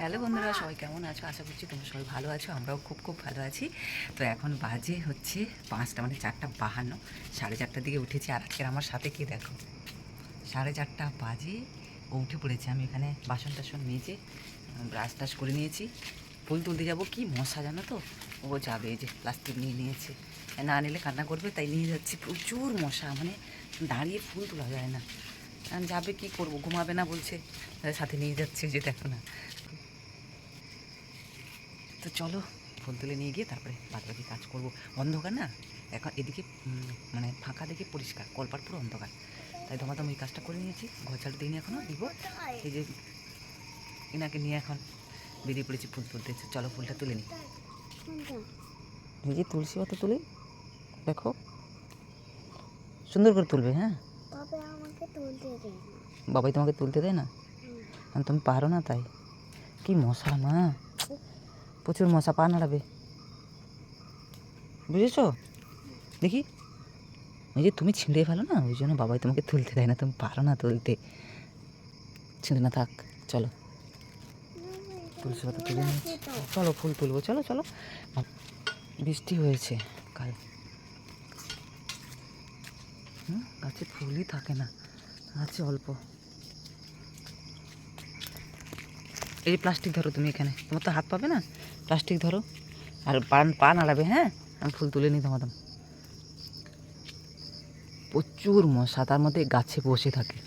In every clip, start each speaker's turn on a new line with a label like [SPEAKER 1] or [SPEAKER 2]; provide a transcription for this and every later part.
[SPEAKER 1] Hello বন্ধুরা, সবাই কেমন আছো? আশা করছি তোমরা সবাই ভালো আছো, আমরাও খুব খুব ভালো আছি। তো এখন বাজে হচ্ছে পাঁচটা মানে চারটা বাহান্ন, সাড়ে চারটার দিকে উঠেছি। আর আজকের আমার সাথে কে দেখো? সাড়ে চারটা বাজে, ও উঠে পড়েছে। আমি এখানে বাসন টাসন মেজে ব্রাশ টাশ করে নিয়েছি। ফুল তুলতে যাব কি মশা জানো তো? ও যাবে যে প্লাস্টিক নিয়ে নিয়েছে। না নিলে কান্না করবে, তাই নিয়ে যাচ্ছি। প্রচুর মশা মানে দাঁড়িয়ে ফুল তোলা যায় না। যাবে কি করব? ঘুমাবে না বলছে। সাথে নিয়ে যাচ্ছে যে দেখো না। তো চলো ফুল তুলে নিয়ে গিয়ে তারপরে বাদ বাকি কাজ করব। অন্ধকার না এখন এদিকে মানে ফাঁকা দেখে পরিষ্কার কলপার পুরো অন্ধকার। তাই আমি এই কাজটা করে নিয়েছি ঘর ঝাড়ু দিইনি এখনও দিব। এই যে এনাকে নিয়ে এখন বেরিয়ে পড়েছি ফুল তুলতে। চলো ফুলটা তুলে নিই যে তুলসী পাতা তুলে দেখো। সুন্দর করে তুলবে হ্যাঁ? বাবাই তোমাকে তুলতে দেয় না। তুমি পারো না তাই। কি মশা মা। প্রচুর মশা পা নাড়াবে বুঝেছ? দেখি। ওই যে তুমি ছিঁড়ে ফেলো না, ওই জন্য বাবাই তোমাকে তুলতে দেয় না, তুমি পারো না তুলতে। ছিঁড়ে না থাক, চলো। পাতা তুলে চলো, ফুল তুলবো, চলো চলো। বৃষ্টি হয়েছে কাল। গাছে ফুলই থাকে না, আছে অল্প। এই প্লাস্টিক ধরো তুমি এখানে, তোমার তো হাত পাবে না? প্লাস্টিক ধরো। আর পান পা নাড়াবে হ্যাঁ? আমি ফুল তুলে নিই তোমাদের। প্রচুর মশা, তার মধ্যে গাছে বসে থাকে।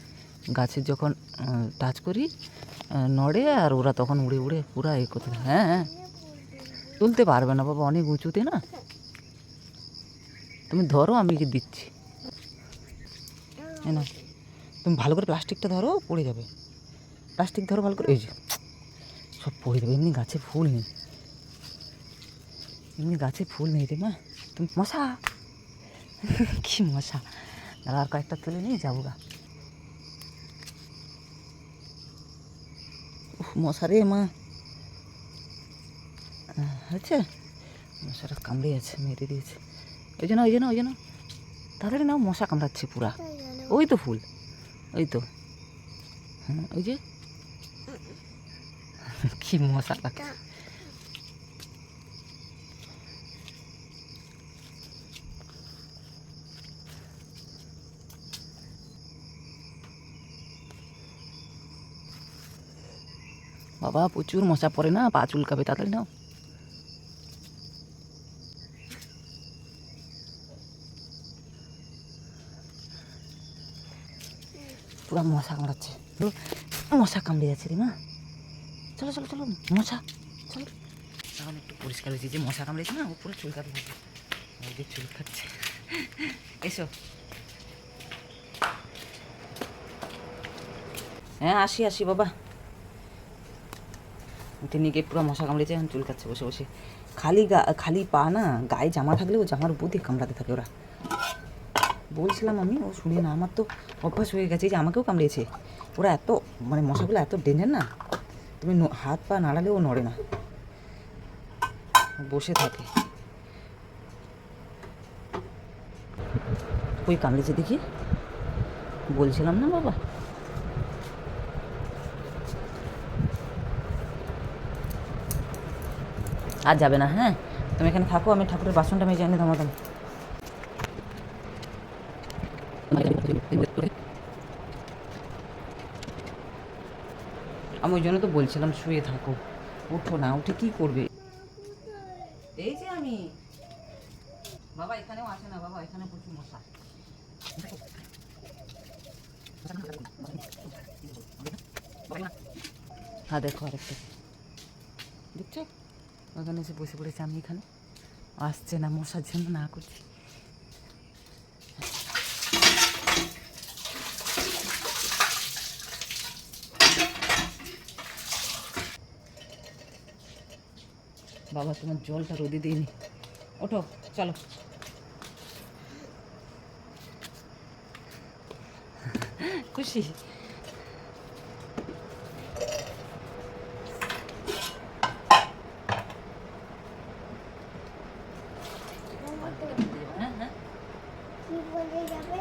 [SPEAKER 1] গাছে যখন টাচ করি নড়ে আর ওরা তখন উড়ে উড়ে পুরা এ করতে। হ্যাঁ হ্যাঁ। তুলতে পারবে না বাবা, অনেক উঁচুতে না? তুমি ধরো, আমি কি দিচ্ছি। নাও। তুমি ভালো করে প্লাস্টিকটা ধরো, পড়ে যাবে। প্লাস্টিক ধরো ভালো করে, এই যে। সব পড়ে যাবে, এমনি গাছে ফুল নেই। এমনি গাছে ফুল নেই রে মা তুমি মশা কি মশা দাঁড়া আর কয়েকটা তুলে নিয়ে যাব গা মশা রে মা হয়েছে মশাটা কামড়ে আছে মেরে দিয়েছে ওই জন্য ওই জন্য ওই জন্য তাড়াতাড়ি নাও মশা কামড়াচ্ছে পুরা ওই তো ফুল ওই তো হ্যাঁ ওই যে কি মশা লাগে বাবা, প্রচুর মশা পড়ে না? পা চুলকাবে, তাড়াতাড়ি নাও। পুরো মশা কামড়াচ্ছে। মশা কামড়ে যাচ্ছে রে মা। চলো চলো চলো, মশা, চলো। এখন একটু পরিষ্কার হয়েছে, যে মশা কামড়েছে না ও পুরো চুলকাতে থাকে ওই যে চুলকাচ্ছে এসো। হ্যাঁ আসি আসি, বাবা। তিনি গিয়ে পুরো মশা কামড়েছে, এখন চুলকাচ্ছে বসে বসে। খালি গা, খালি পা না, গায়ে জামা থাকলেও জামার বুদ্ধি কামড়াতে থাকে ওরা। বলছিলাম আমি, ও শুনে না, আমার তো অভ্যাস হয়ে গেছে যে আমাকেও কামড়িয়েছে ওরা এত মানে মশাগুলো এত ডেঞ্জার না, তুমি হাত পা নাড়ালেও নড়ে না। বসে থাকে। ওই কামড়েছে দেখি। বলছিলাম না বাবা? আর যাবে না হ্যাঁ? তুমি এখানে থাকো, আমি ঠাকুরের বাসনটা মেজে এনে তোমাদের আমি ওই জন্য তো বলছিলাম শুয়ে থাকো। উঠো না, উঠে কি করবে? এই যে আমি। বাবা, এখানেও আসে না, বাবা, এখানে প্রচুর মশা। হ্যাঁ দেখো আরেকটা। ওখানে এসে বসে পড়েছে আমি এখানে। আসছে না, মশার জন্য না করছি। বাবা, তোমার জলটা রোদে দিইনি। ওঠো, চলো। খুশি হ্যাঁ হ্যাঁ
[SPEAKER 2] কি বলে যাবে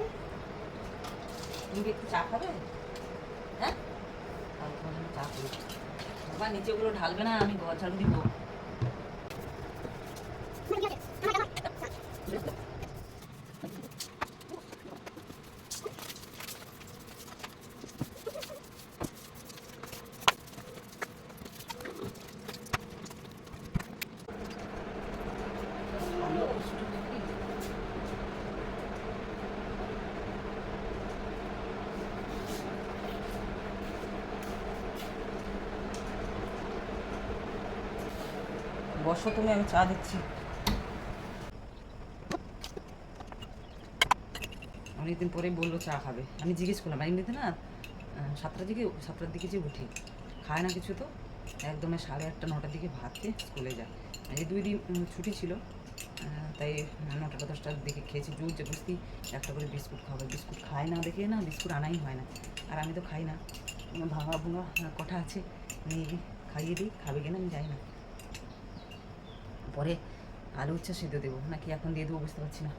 [SPEAKER 1] তুমি কি একটু চা খাবে? হ্যাঁ? চা করব বাবা নিচেগুলো ঢালবে না আমি ঘর ঝাড়ু দিব। বসো তুমি, আমি চা দিচ্ছি। অনেকদিন পরে বলল চা খাবে। আমি জিজ্ঞেস করলাম এমনিতে না সাতটার দিকে সাতটার দিকে যে উঠি, খায় না কিছু তো? একদমে সাড়ে আটটা, নটার দিকে ভাত খেয়ে স্কুলে যায়। এই দুই দিন ছুটি ছিল তাই নটা দশটার দিকে খেয়েছি। জোর জবরদস্তি একটা করে বিস্কুট খাবে বিস্কুট খায় না দেখে না, বিস্কুট আনাই হয় না। আর আমি তো খাই না। ভাঙা ভুঙা কটা আছে, নিয়ে খাইয়ে দিই, খাবে কিনা আমি যাই না। পরে আলু উচ্ছা সিদ্ধ দেবো। নাকি এখন দিয়ে দেবো বুঝতে পারছি না।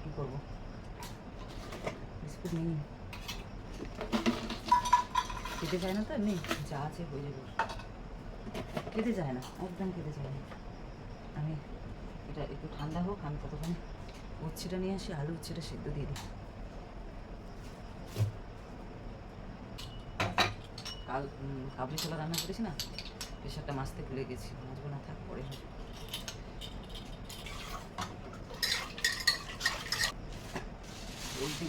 [SPEAKER 1] কী করব? বিস্কুট নেই। খেতে চায় না তো নেই যা আছে হয়ে যাবে। খেতে চায় না, একদম খেতে চায় না। আমি এটা একটু ঠান্ডা হোক, আমি ততক্ষণ উচ্ছেটা নিয়ে আসি, আলু উচ্ছেটা সিদ্ধ দিয়ে দিই। কাল কাবলি ছোলা রান্না করেছি না? প্রেশারটা মাছতে ভুলে গেছি, মাছবো না থাক পরে। উল্টি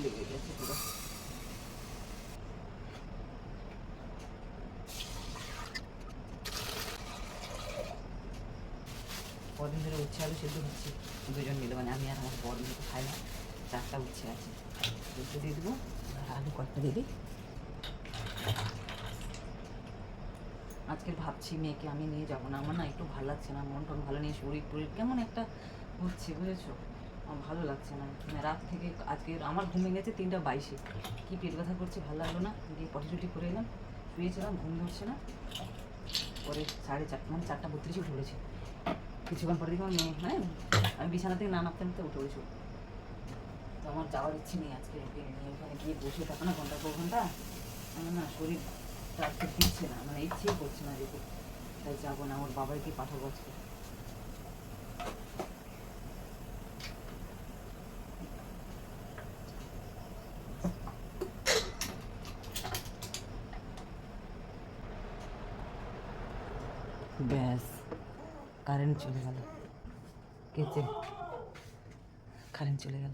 [SPEAKER 1] কদিন ধরে উচ্ছে আলু সেদ্ধ হচ্ছে, দুজন মিলে মানে আমি আর আমার বর মিলে খাই না, চারটা উচ্ছে আছে। দুটো দিয়ে দেবো আলু কয়েকটা দিয়ে দিই। আজকে ভাবছি মেয়েকে আমি নিয়ে যাব না। আমার না একটু ভালো লাগছে না, মন টন ভালো নেই, শরীর টরীর কেমন একটা হচ্ছে, বুঝেছ? আমার ভালো লাগছে না। মানে রাত থেকে আজকে আমার ঘুমে গেছে তিনটা বাইশে। কি পেট ব্যথা করছে, ভালো লাগল না? গিয়ে পটি টুটি করে এলাম, শুয়েছিলাম, ঘুম ধরছে না। পরে সাড়ে চারটা মানে চারটা বত্রিশে উঠে পড়েছি। কিছুক্ষণ পরে দেখি মেয়ে হ্যাঁ? আমি বিছানা থেকে না নামতে নামতে উঠে পড়েছি। তো আমার যাওয়ার ইচ্ছে নেই আজকে ওকে নিয়ে। ওখানে গিয়ে বসে থাকো না ঘণ্টা পর ঘণ্টা। না শরীরটা আজকে দিচ্ছে না। মানে ইচ্ছেই করছে না যেতে তাই যাব না, ওর বাবাকে পাঠাবো আজকে। ব্যাস কারেন্ট চলে গেল। কেচে কারেন্ট চলে গেল।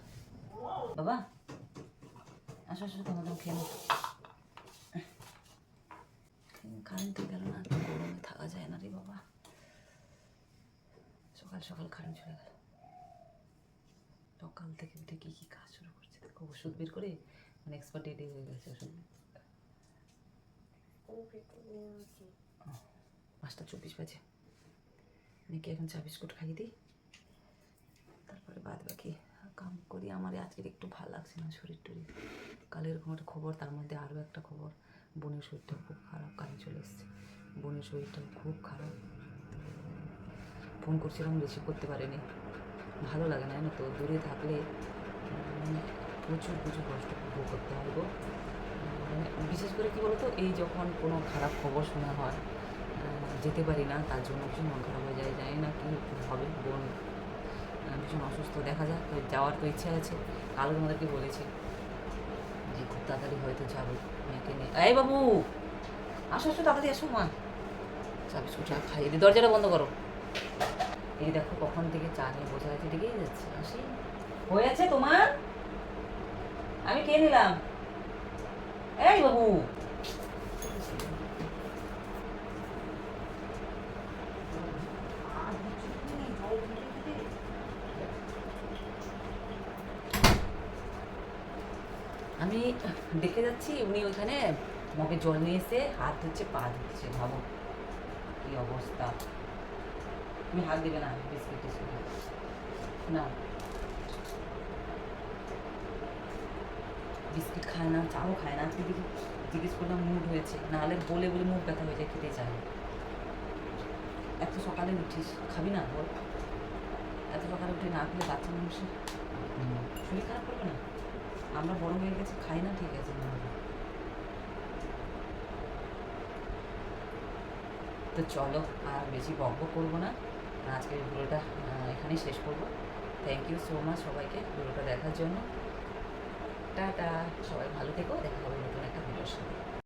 [SPEAKER 1] বাবা, আসো আসো, তোমাদের খেয়ে নাও। কারেন্ট তো গেল না গরমে থাকা যায় না রে বাবা সকাল সকাল কারেন্ট চলে গেল সকাল থেকে উঠে কী কী কাজ শুরু করছে দেখো ওষুধ বের করে মানে এক্সপার্ট ডেটে হয়ে গেছে ওষুধ পাঁচটা চব্বিশ বাজে মেয়েকে এখন চা বিস্কুট খাইয়ে দিই তারপরে বাদ বাকি কাম করি আমার আজকে একটু ভালো লাগছে না শরীর টরীর কাল এরকম একটা খবর তার মধ্যে আরও একটা খবর বোনের শরীরটা খুব খারাপ কালে চলে এসছে। বোনের শরীরটা খুব খারাপ। ফোন করছিলাম রিসিভ করতে পারিনি। ভালো লাগে না, জানো তো? দূরে থাকলে প্রচুর প্রচুর কষ্ট ভোগ করতে হয় গো। মানে বিশেষ করে কী বলতো? এই যখন কোনো খারাপ খবর শোনা হয় যেতে পারি না, তার জন্য ভীষণ মন খারাপ হয়ে যায়। জানি না কী হবে, বোন ভীষণ অসুস্থ দেখা যাক, যাওয়ার তো ইচ্ছা আছে। কালকে আমাদেরকে বলেছে যে খুব তাড়াতাড়ি হয়তো যাব। এই বাবু, আসো আসো, তাড়াতাড়ি আসো, মা। চা বিস্কুট চা খাইয়ে দিই দরজাটা বন্ধ করো। এই দেখো কখন থেকে চা নিয়ে বসে আছে ডেকেই যাচ্ছে। আসি। হয়েছে তোমার? আমি কে নিলাম। এই বাবু আমি দেখে যাচ্ছি, উনি ওইখানে মগে জল নিয়ে এসে হাত ধুচ্ছে, পা ধুচ্ছে। ভাবো কি অবস্থা। তুমি হাত দেবে না, বিস্কিট না। বিস্কিট খায় না, চাও খায় না। আজকে দেখি, জিজ্ঞেস করলাম মুড হয়েছে। নাহলে বলে বলে মুখ ব্যথা হয়ে যায়, খেতে চায় এত সকালে উঠিস, খাবি না বল? এত সকালে উঠে না খেলে বাচ্চা মানুষের শরীর খারাপ করবে না? আমরা বড় হয়ে গেছি, খাই না, ঠিক আছে তো চলো, আর বেশি বক করব না। আজকের ভিডিওটা এখানেই শেষ করব। থ্যাংক ইউ সো মাচ সবাইকে ভিডিওটা দেখার জন্য। টাটা, সবাই ভালো থেকো, দেখা হবে নতুন একটা ভিডিওর সাথে।